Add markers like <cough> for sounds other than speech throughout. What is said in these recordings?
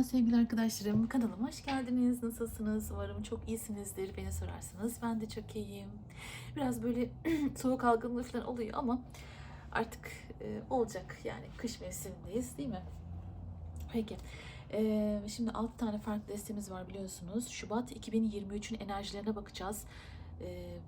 Merhaba sevgili arkadaşlarım. Kanalıma hoş geldiniz. Nasılsınız? Umarım çok iyisinizdir. Beni sorarsanız ben de çok iyiyim. Biraz böyle <clears throat> soğuk algınlığı falan oluyor ama artık e, olacak. Yani kış mevsimindeyiz değil mi? Peki. E, şimdi 6 tane farklı destemiz var biliyorsunuz. Şubat 2023'ün enerjilerine bakacağız. E,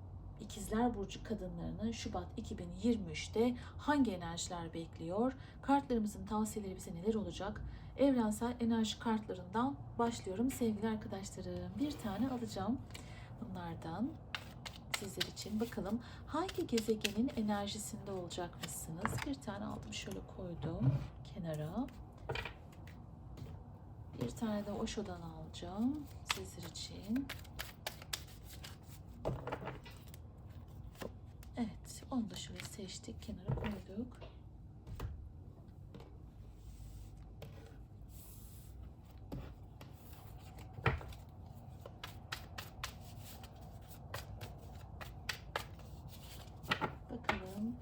İkizler Burcu kadınlarını Şubat 2023'te hangi enerjiler bekliyor? Kartlarımızın tavsiyeleri bize neler olacak? Evrensel enerji kartlarından başlıyorum sevgili arkadaşlarım. Bir tane alacağım bunlardan sizler için. Bakalım hangi gezegenin enerjisinde olacakmışsınız? Bir tane aldım şöyle koydum kenara. Bir tane de Osho'dan alacağım sizler için. Evet, onu da şöyle seçtik, kenara koyduk. Bakalım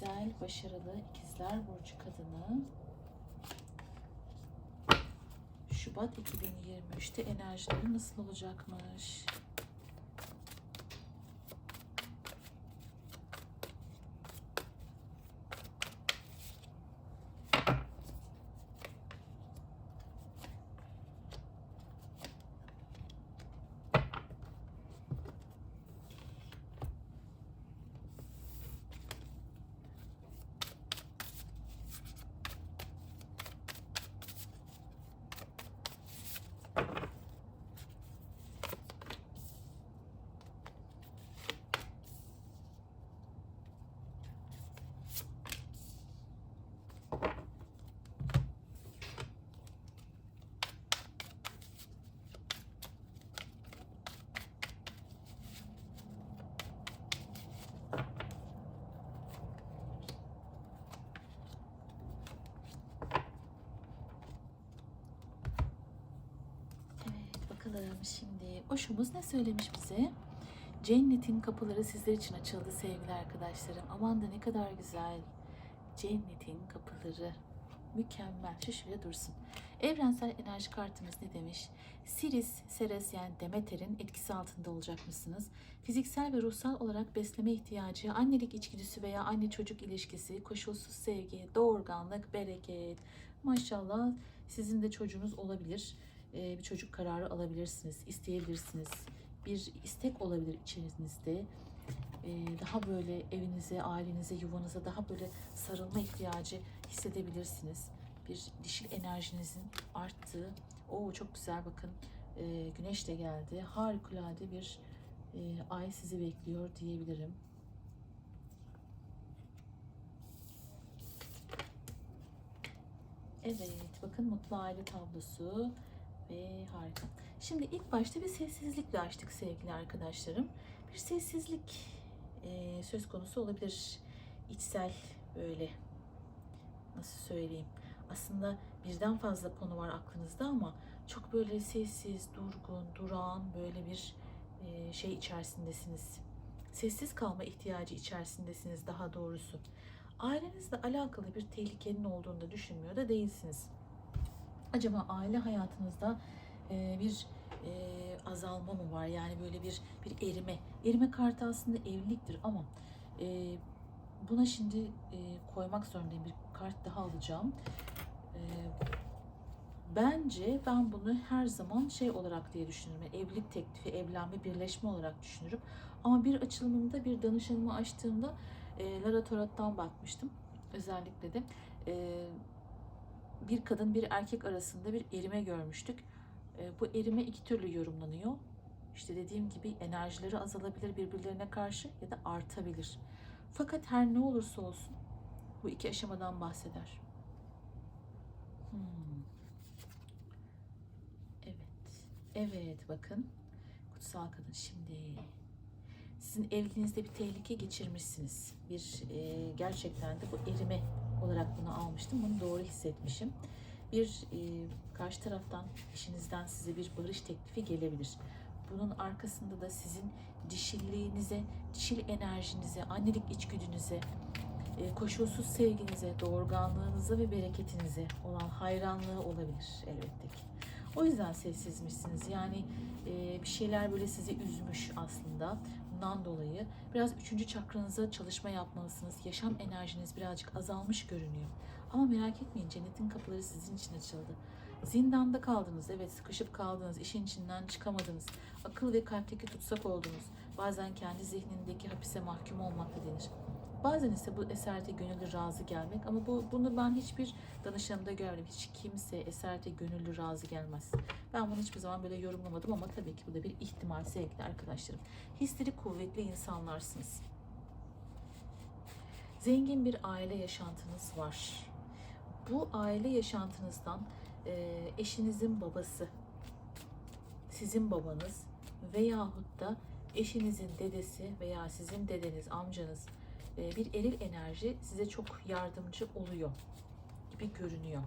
güzel, başarılı ikizler burcu kadını Şubat 2023'te enerjileri nasıl olacakmış? Evet bakalım şimdi Oşumuz ne söylemiş bize? Cennetin kapıları sizler için açıldı sevgili arkadaşlarım. Aman da ne kadar güzel. Cennetin kapıları. Mükemmel. Şu şuraya dursun. Evrensel enerji kartımız ne demiş? Siris, Ceres yani Demeter'in etkisi altında olacakmışsınız. Fiziksel ve ruhsal olarak besleme ihtiyacı, annelik içgüdüsü veya anne çocuk ilişkisi, koşulsuz sevgi, doğurganlık, bereket. Maşallah sizin de çocuğunuz olabilir. Ee, bir çocuk kararı alabilirsiniz, isteyebilirsiniz. Bir istek olabilir içinizde. Ee, daha böyle evinize, ailenize, yuvanıza daha böyle sarılma ihtiyacı hissedebilirsiniz. Bir dişil enerjinizin arttığı, o çok güzel bakın ee, güneş de geldi. Harikulade bir e, ay sizi bekliyor diyebilirim. Evet, bakın mutlu aile tablosu ve harika. Şimdi ilk başta bir sessizlikle açtık sevgili arkadaşlarım. Bir sessizlik e, söz konusu olabilir. İçsel böyle nasıl söyleyeyim. Aslında birden fazla konu var aklınızda ama çok böyle sessiz, durgun, durağan böyle bir e, şey içerisindesiniz. Sessiz kalma ihtiyacı içerisindesiniz daha doğrusu. Ailenizle alakalı bir tehlikenin olduğunu da düşünmüyor da değilsiniz. Acaba aile hayatınızda e, bir e, azalma mı var? Yani böyle bir bir erime. Erime kartı aslında evliliktir ama e, buna şimdi e, koymak zorundayım. Bir kart daha alacağım. E, bence ben bunu her zaman şey olarak diye düşünürüm. Yani evlilik teklifi, evlenme, birleşme olarak düşünürüm. Ama bir açılımında bir danışanımı açtığımda e, Lara Tarot'tan bakmıştım. Özellikle de e, bir kadın bir erkek arasında bir erime görmüştük. E, bu erime iki türlü yorumlanıyor. İşte dediğim gibi enerjileri azalabilir birbirlerine karşı ya da artabilir. Fakat her ne olursa olsun bu iki aşamadan bahseder. Hmm. Evet. Evet bakın. Kutsal kadın şimdi sizin evliliğinizde bir tehlike geçirmişsiniz. Bir e, gerçekten de bu erime olarak bunu almıştım. Bunu doğru hissetmişim. Bir e, karşı taraftan eşinizden size bir barış teklifi gelebilir. Bunun arkasında da sizin dişilliğinize, dişil enerjinize, annelik içgüdünüze, e, koşulsuz sevginize, doğurganlığınıza ve bereketinize olan hayranlığı olabilir elbette ki. O yüzden sessizmişsiniz. Yani e, bir şeyler böyle sizi üzmüş aslında. Bundan dolayı biraz üçüncü çakranıza çalışma yapmalısınız. Yaşam enerjiniz birazcık azalmış görünüyor. Ama merak etmeyin cennetin kapıları sizin için açıldı. Zindanda kaldınız, evet sıkışıp kaldınız, işin içinden çıkamadınız. Akıl ve kalpteki tutsak oldunuz. Bazen kendi zihnindeki hapise mahkum olmakla denir. Bazen ise bu eserte gönüllü razı gelmek ama bu bunu ben hiçbir danışanımda görmedim. Hiç kimse eserte gönüllü razı gelmez. Ben bunu hiçbir zaman böyle yorumlamadım ama tabii ki bu da bir ihtimal sevgili arkadaşlarım. Hisleri kuvvetli insanlarsınız. Zengin bir aile yaşantınız var. Bu aile yaşantınızdan e, eşinizin babası, sizin babanız veyahut da eşinizin dedesi veya sizin dedeniz, amcanız bir eril enerji size çok yardımcı oluyor gibi görünüyor.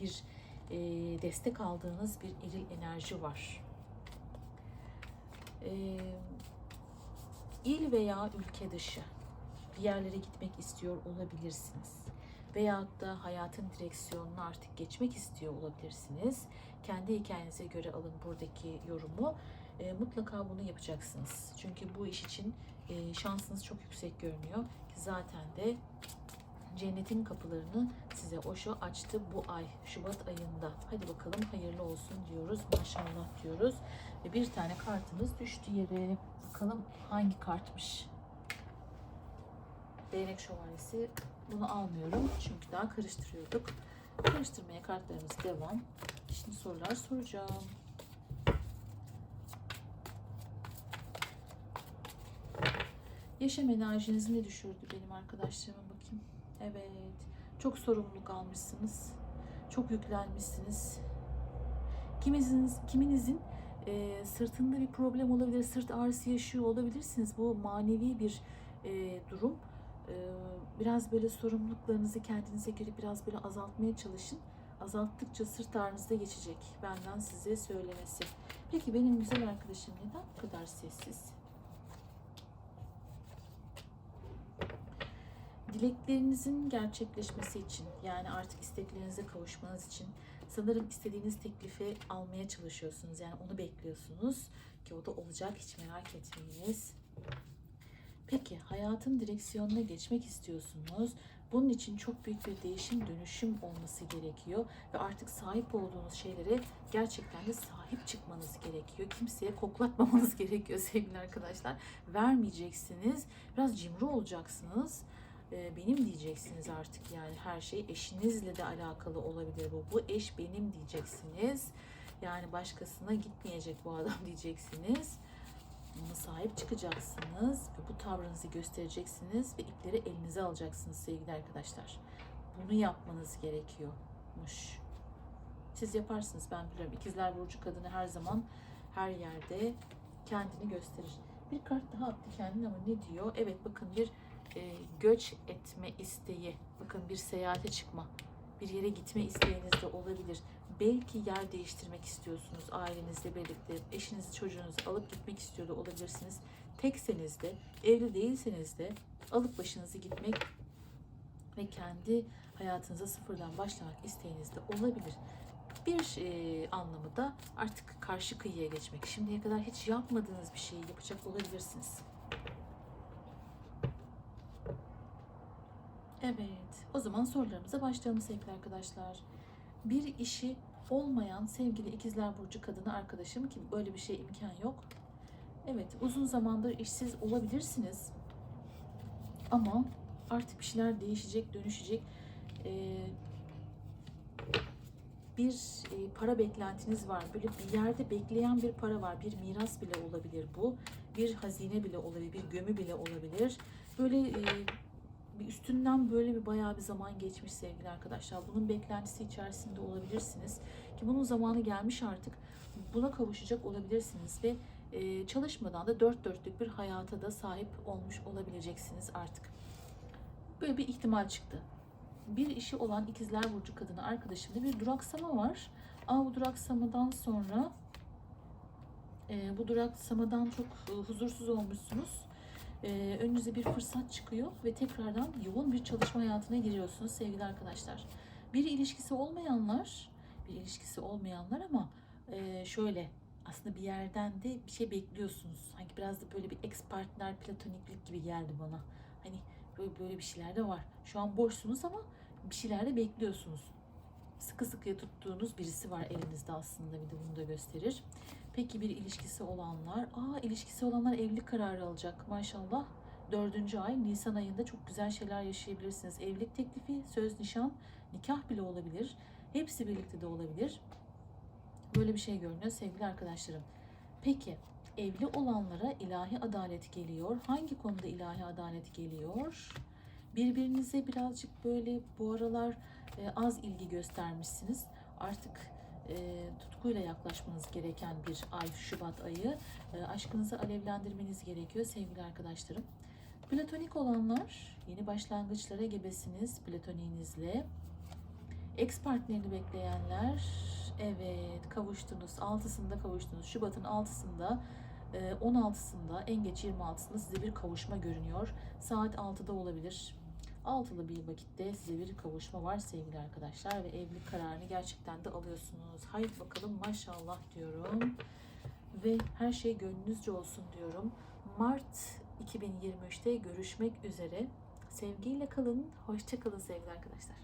Bir e, destek aldığınız bir eril enerji var. E, il veya ülke dışı bir yerlere gitmek istiyor olabilirsiniz. Veyahut da hayatın direksiyonunu artık geçmek istiyor olabilirsiniz. Kendi hikayenize göre alın buradaki yorumu. E, mutlaka bunu yapacaksınız. Çünkü bu iş için e, şansınız çok yüksek görünüyor. Zaten de cennetin kapılarını size Osho açtı bu ay Şubat ayında. Hadi bakalım hayırlı olsun diyoruz. Maşallah diyoruz. Ve bir tane kartımız düştü yere. Bakalım hangi kartmış? Değnek şövalyesi. Bunu almıyorum çünkü daha karıştırıyorduk. Karıştırmaya kartlarımız devam. Şimdi sorular soracağım. Yaşam enerjinizi ne düşürdü benim arkadaşlarıma bakayım. Evet. Çok sorumluluk almışsınız. Çok yüklenmişsiniz. Kiminizin, kiminizin e, sırtında bir problem olabilir, sırt ağrısı yaşıyor olabilirsiniz. Bu manevi bir e, durum. E, biraz böyle sorumluluklarınızı kendinize göre biraz böyle azaltmaya çalışın. Azalttıkça sırt ağrınız da geçecek. Benden size söylemesi. Peki benim güzel arkadaşım neden bu kadar sessiz? Dileklerinizin gerçekleşmesi için yani artık isteklerinize kavuşmanız için sanırım istediğiniz teklifi almaya çalışıyorsunuz. Yani onu bekliyorsunuz ki o da olacak hiç merak etmeyiniz. Peki hayatın direksiyonuna geçmek istiyorsunuz. Bunun için çok büyük bir değişim dönüşüm olması gerekiyor ve artık sahip olduğunuz şeylere gerçekten de sahip çıkmanız gerekiyor. Kimseye koklatmamanız <laughs> gerekiyor sevgili arkadaşlar. Vermeyeceksiniz. Biraz cimri olacaksınız benim diyeceksiniz artık yani her şey eşinizle de alakalı olabilir bu. Bu eş benim diyeceksiniz. Yani başkasına gitmeyecek bu adam <laughs> diyeceksiniz. Ona sahip çıkacaksınız ve bu tavrınızı göstereceksiniz ve ipleri elinize alacaksınız sevgili arkadaşlar. Bunu yapmanız gerekiyormuş. Siz yaparsınız ben biliyorum. İkizler Burcu kadını her zaman her yerde kendini gösterir. Bir kart daha attı kendine ama ne diyor? Evet bakın bir e, göç etme isteği, bakın bir seyahate çıkma, bir yere gitme isteğiniz de olabilir. Belki yer değiştirmek istiyorsunuz ailenizle birlikte, eşinizi çocuğunuzu alıp gitmek istiyor da olabilirsiniz. Tekseniz de, evli değilseniz de alıp başınızı gitmek ve kendi hayatınıza sıfırdan başlamak isteğiniz de olabilir. Bir e, anlamı da artık karşı kıyıya geçmek. Şimdiye kadar hiç yapmadığınız bir şeyi yapacak olabilirsiniz. Evet, o zaman sorularımıza başlayalım sevgili arkadaşlar. Bir işi olmayan sevgili ikizler burcu kadını arkadaşım ki böyle bir şey imkan yok. Evet, uzun zamandır işsiz olabilirsiniz. Ama artık bir şeyler değişecek, dönüşecek. Ee, bir e, para beklentiniz var. Böyle bir yerde bekleyen bir para var. Bir miras bile olabilir bu. Bir hazine bile olabilir, bir gömü bile olabilir. Böyle e, bir üstünden böyle bir bayağı bir zaman geçmiş sevgili arkadaşlar. Bunun beklentisi içerisinde olabilirsiniz. Ki bunun zamanı gelmiş artık. Buna kavuşacak olabilirsiniz ve e, çalışmadan da dört dörtlük bir hayata da sahip olmuş olabileceksiniz artık. Böyle bir ihtimal çıktı. Bir işi olan ikizler burcu kadını arkadaşımda bir duraksama var. Ama bu duraksamadan sonra e, bu duraksamadan çok e, huzursuz olmuşsunuz e, önünüze bir fırsat çıkıyor ve tekrardan yoğun bir çalışma hayatına giriyorsunuz sevgili arkadaşlar. Bir ilişkisi olmayanlar, bir ilişkisi olmayanlar ama e, şöyle aslında bir yerden de bir şey bekliyorsunuz. Sanki biraz da böyle bir ex partner platoniklik gibi geldi bana. Hani böyle, böyle bir şeyler de var. Şu an boşsunuz ama bir şeyler de bekliyorsunuz. Sıkı sıkıya tuttuğunuz birisi var elinizde aslında bir de bunu da gösterir. Peki bir ilişkisi olanlar, aa ilişkisi olanlar evlilik kararı alacak maşallah. Dördüncü ay Nisan ayında çok güzel şeyler yaşayabilirsiniz. Evlilik teklifi, söz, nişan, nikah bile olabilir. Hepsi birlikte de olabilir. Böyle bir şey görünüyor sevgili arkadaşlarım. Peki evli olanlara ilahi adalet geliyor. Hangi konuda ilahi adalet geliyor? Birbirinize birazcık böyle bu aralar e, az ilgi göstermişsiniz. Artık e, tutkuyla yaklaşmanız gereken bir ay Şubat ayı. E, aşkınızı alevlendirmeniz gerekiyor sevgili arkadaşlarım. Platonik olanlar yeni başlangıçlara gebesiniz platoniğinizle. Ex partnerini bekleyenler evet kavuştunuz. 6'sında kavuştunuz. Şubat'ın 6'sında e, 16'sında en geç 26'sında size bir kavuşma görünüyor. Saat 6'da olabilir. Altılı bir vakitte size bir kavuşma var sevgili arkadaşlar ve evlilik kararını gerçekten de alıyorsunuz. Haydi bakalım maşallah diyorum ve her şey gönlünüzce olsun diyorum. Mart 2023'te görüşmek üzere. Sevgiyle kalın, hoşça kalın sevgili arkadaşlar.